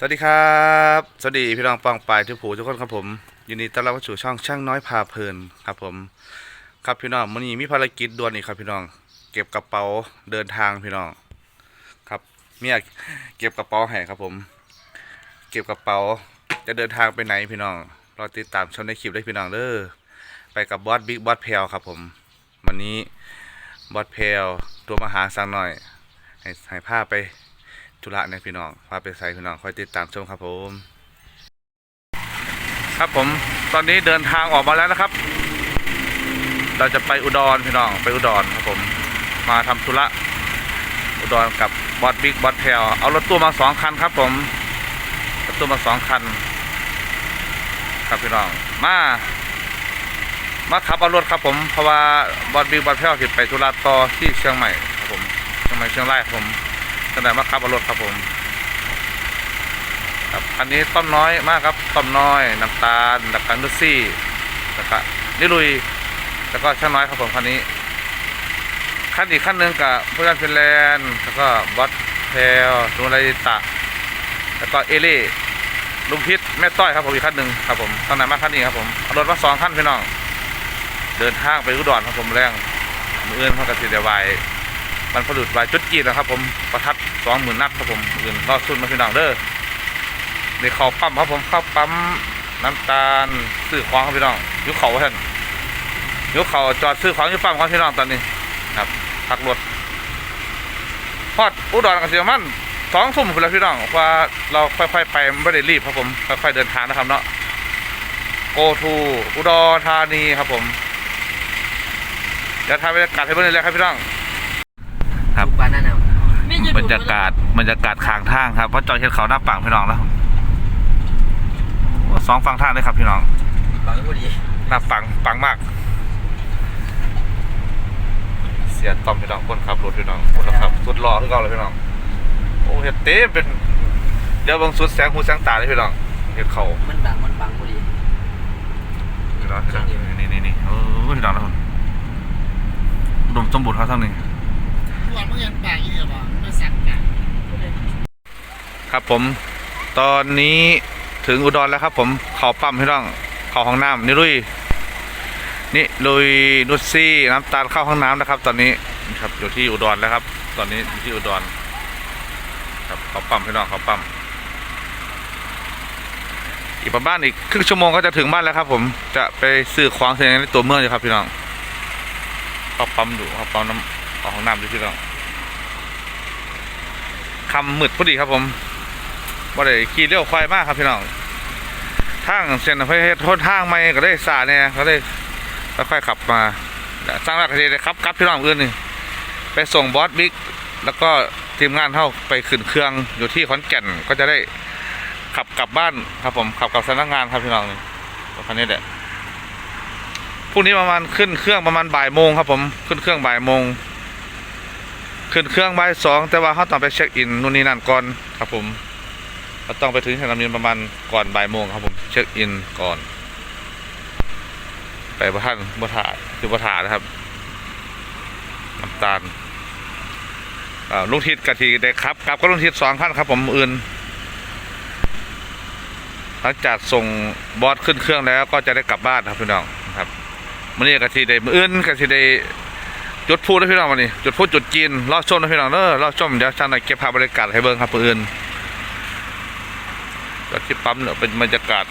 สวัสดีครับ สวัสดีพี่น้องปองปลายทุกผู้ทุกคนครับผมยินดีต้อนรับเข้าสู่ช่องช่างน้อยพาเพลินครับผม ครับพี่น้องมื้อนี้มีภารกิจด่วนอีกครับพี่น้อง เก็บกระเป๋าเดินทางพี่น้อง ครับเมียเก็บกระเป๋าให้ครับผม เก็บกระเป๋าจะเดินทางไปไหนพี่น้องรอติดตามชมในคลิปได้พี่น้องเด้อไปกับบอสบิ๊กบอสเพลครับผม วันนี้บอสเพลตัวมาหาสักหน่อยให้ให้พาไป ธุระเนี่ยพี่น้องพาไปใส่พี่น้องคอยติดตามชมครับผม ครับผมตอนนี้เดินทางออกมาแล้วนะครับ เราจะไปอุดรพี่น้องไปอุดรครับผม มาทำธุระอุดรกับบอสบิ๊กบอสแพลเอารถตู้มาสองคันครับ ผมรถตู้มาสองคัน ครับพี่น้องมามาขับเอารถครับผมเพราะว่าบอสบิ๊กบอสแพลผิดไปธุระต่อที่เชียงใหม่ครับผมเชียงใหม่เชียงรายครับผม ขนาดมาขับรถครับผมครับอันนี้ต้มน้อยมากครับต้มน้อยน้ำตาลดับกันดุซี่แล้วก็นิลุย แล้วก็ช่างน้อยครับผมคันนี้ขั้นอีกขั้นหนึ่งกับผู้การฟินแลนด์แล้วก็บอสเทลนูไรตะ แล้วก็เอเล่ลุงพิษแม่ต้อยครับผมอีกขั้นหนึ่งครับผมตอนไหนมาขั้นนี้ครับผมเอารถมาสองขั้นพี่น้อง เดินทางไปอุดรครับผมแรงมือเอื้อนเขากระสีเดียวไวมันผลุดไว้จุดจีนนะครับผมประทัด สองหมื่นนัดครับผมอื่นรอดซุนมาพี่น้องเด้อเดี๋ยวเขาปั๊มครับผมเข้าปั๊มน้ำตาลซื้อของครับพี่น้องยุคเขาท่านยุคเขาจอดซื้อของยุปั๊มครับพี่น้องตอนนี้ครับพักรถพอดอุดรกับเสียมันสองทุ่มคุณแล้วพี่น้องว่าเราค่อยๆไปไม่ได้รีบครับผมค่อยๆเดินทางนะครับเนาะโกทูอุดรธานีครับผมเดี๋ยวทำบรรยากาศให้เพื่อนเลยครับพี่น้องครับปานนั่นเอา บรรยากาศบรรยากาศข้างทางครับเพราะจอยเห็นเขาหน้าปังพี่น้องแล้วโอ้สองฝั่งทางเลยครับพี่น้องฟังพอดีหน้าปังปังมาก เสียตอมพี่น้องคนขับรถพี่น้องคนขับสุดหล่อคือเก่าเลยพี่น้องโอ้เห็ดเต้เป็นเดี๋ยวเบางสุดแสงหูแสงตาเลยพี่น้องเห็ดเขามันบังมันบังพอดีพี่น้องพี่น้องนี่นี่นี่โอ้พี่น้องนะคนอุดมสมบูรณ์เขาทั้งนี้ทุ กวันเมื่อยันปากอีกเหรอไม่สั่งกันครับผม ตอนนี้ถึงอุดรแล้วครับ ผมเขาปั๊มพี่น้องเขาห้องน้ำนี่ลุยนี่ลุยนุชซี่น้ำตาลเข้าห้องน้ำนะครับ ตอนนี้ครับอยู่ที่อุดรแล้วครับ ตอนนี้อยู่ที่อุดรครับเขาปั๊มพี่น้องเขาปั๊มอีกประมาณอีกครึ่งชั่วโมงก็จะถึงบ้านแล้วครับ ผมจะไปซื้อของเสียงในตัวเมืองอยู่ครับพี่น้องเขาปั๊มอยู่เขาปั๊มน้ำเขาห้องน้ำอยู่พี่น้อง คำมืดพอดีครับผมบ่ได้ขี่เร็วควายมากครับพี่น้องทางเส้นไฟเฮ็ดทนทางไม่ก็ได้สาเนี่ยก็ได้ค่อยขับมาสร้างรักดีเลยครับกลับพี่น้องอื่นนี่ไปส่งบอสบิ๊กแล้วก็ทีมงานเข้าไปขึ้นเครื่องอยู่ที่ขอนแก่นก็จะได้ขับกลับบ้านครับผมขับกลับสำนักงานครับพี่น้องนี่คันนี้แหละพรุ่งนี้ประมาณขึ้นเครื่องประมาณบ่ายโมงครับผมขึ้นเครื่องบ่ายโมง ขึ้นเครื่องบ่ายสองแต่ว่าเขาต้องไปเช็คอินนู่นนี่นั่นก่อนครับผมเราต้องไปถึงสนามบินประมาณก่อนบ่ายโมงครับผมเช็คอินก่อน ไปประท่านบัถาคือบัถานะครับน้ำตาลลุงทิศกะทีได้ครับกลับก็ลุงทิศสองขั้นครับ ผมอื่นหลังจากส่งบอสขึ้นเครื่องแล้วก็จะได้กลับบ้านครับพี่น้องครับมื่อนี้กะทีได้มืออื่นกะทีได้ จุดพูดนะพี่น้องวันนี้จุดพูดจุดจีนรอชมนะพี่น้องเนอะรอชมเดี๋ยวช่างหน่อยเก็บภาพบรรยากาศให้เบิ่งครับปืนก็ที่ปั๊มเนี่ยเป็นบรรยากาศ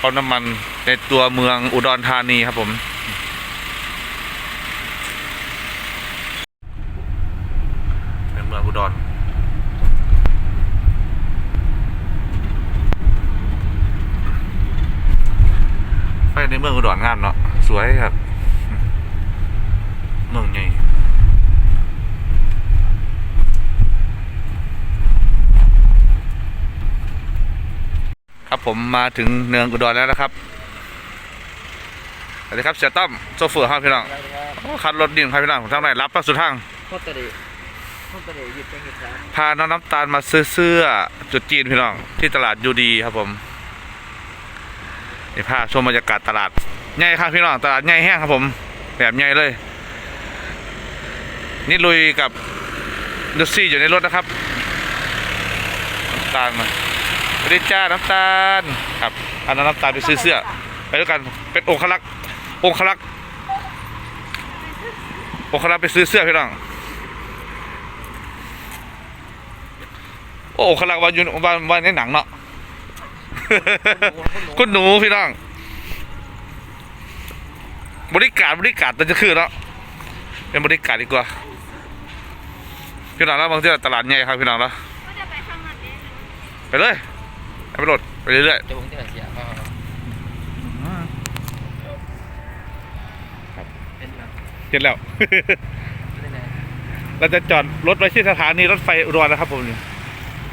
ปั๊มน้ำมันในตัวเมืองอุดรธานีครับผมในเมืองอุดรไฟในเมืองอุดรงามเนาะสวยครับ เมืองใหญ่ครับ ผมมาถึงเนืองอุดรแล้วนะครับสวัสดีครับเสียต้อมโซเฟอร์ครับพี่น้องโอ้คันรถดิ่งครับพี่น้องผมทางไหนรับปักสุดทางโคตรเดโคตรเดหยิบไปหยิบแล้วพาน้องน้ำตาลมาซื้อเสื้อจุดจีนพี่น้องที่ตลาดยูดีครับผมนี่ภาพชมบรรยากาศตลาดใหญ่ครับพี่น้องตลาดใหญ่แห้งครับผม แบบใหญ่เลย นี่ลุยกับลูซี่อยู่ในรถนะครับน้ำตาลมา สวัสดีจ้าน้ำตาลครับอันนั้นน้ำตาลไปซื้อเสื้อไปด้วยกันเป็นองคลักษ์องคลักษ์องคลักษ์ไปซื้อเสื้อพี่น้องโอ้องคลักษ์วันยู่วันวันในหนังเนาะคุณหนูพี่น้องบริการบริการตัวจะคือเนาะเป็นบริการดีกว่าพี่น้องแล้วบางทีตลาดใหญ่ครับพี่น้องแล้วไปข้างนั้น เองไปเลยไปโหลดไปเรื่อยเดี๋ยวผมจะเสียก็ครับเป็นแบบๆเห็นแล้วเป็นไงเราจะจอดรถไว้ที่สถานีรถไฟอุดรนะครับผม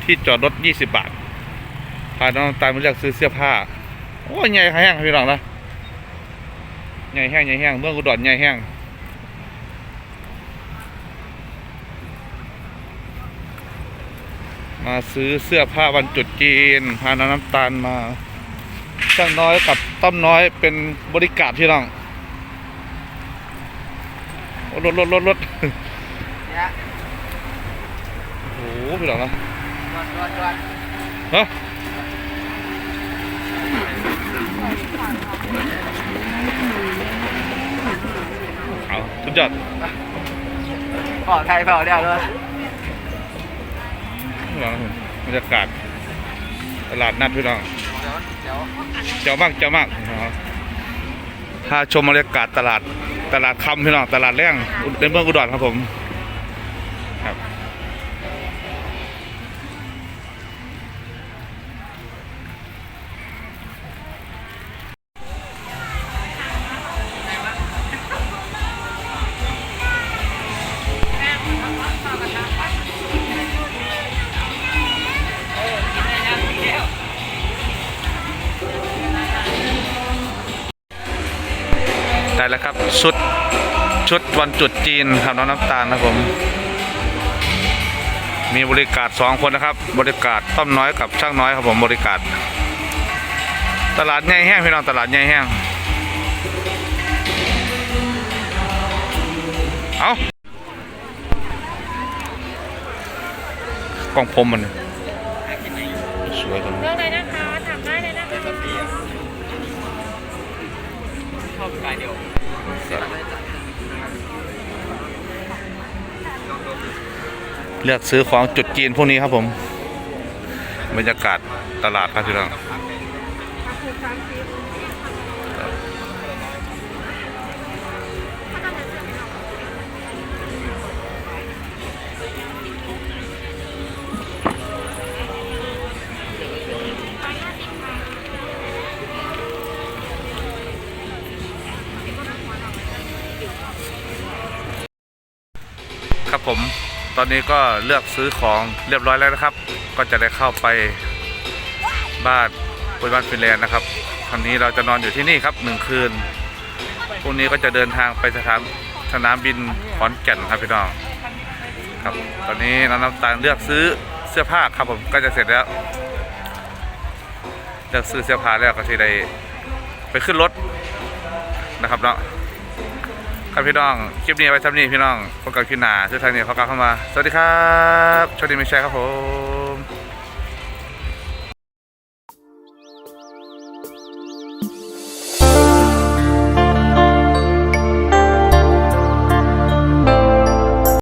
ที่จอดรถ 20 บาท พาน้องตามมาเลือกซื้อเสื้อผ้า โอ้ยใหญ่แห้งครับพี่น้องนะใหญ่แห้งใหญ่แห้งเมืองอุดรใหญ่แห้ง มาซื้อเสื้อผ้าวันจุดจีนพาน้องน้ำตาลมาช่างน้อยกับต้อมน้อยเป็นบริการพี่น้องรถรถรถรถโอ้โหพี่น้องนะรอดรอดรอดเนาะเอาสุดยอดปลอดภัยเปล่าเดี๋ยวเลย พี่น้องบรรยากาศตลาดนัดพี่น้องเดี๋ยวเดี๋ยวเจ้ามากเจ้ามากพาชมบรรยากาศตลาดตลาดคำพี่น้องตลาดแรงในเมืองอุดรครับผม แล้วครับ ชุดชุดวันจุดจีนครับน้องน้ำตาลนะผม มีบริการสองคนนะครับ บริการต้อมน้อยกับช่างน้อยครับผมบริการตลาดใหญ่แห้งพี่น้องตลาดใหญ่แห้งเอากล่องผมมันสวยจังเรื่องเลยนะคะทำได้เลยนะคะชอบกายเดียว เลือกซื้อของจุดจีนพวกนี้ครับผม บรรยากาศตลาดครับพี่น้อง ผมตอนนี้ก็เลือกซื้อของเรียบร้อยแล้วนะครับ ก็จะได้เข้าไปบ้านบนบ้านฟินแลนด์นะครับครั้นี้เราจะนอนอยู่ที่นี่ครับหนึ่งคืนพรุ่งนี้ก็จะเดินทางไปสถานสนามบินขอนแก่นครับพี่น้องครับ ตอนนี้น้องน้ำตาลเลือกซื้อเสื้อผ้าครับผมก็จะเสร็จแล้วเลือกซื้อเสื้อผ้าแล้วก็ที่ได้ไปขึ้นรถนะครับเนาะ ครับพี่น้อง คลิปนี้ไว้ทำนี้พี่น้องพบกับคลิปหนาสุดท้ายนี้ขอกลับเข้ามา สวัสดีครับโชคดีไม่ใช่ครับผม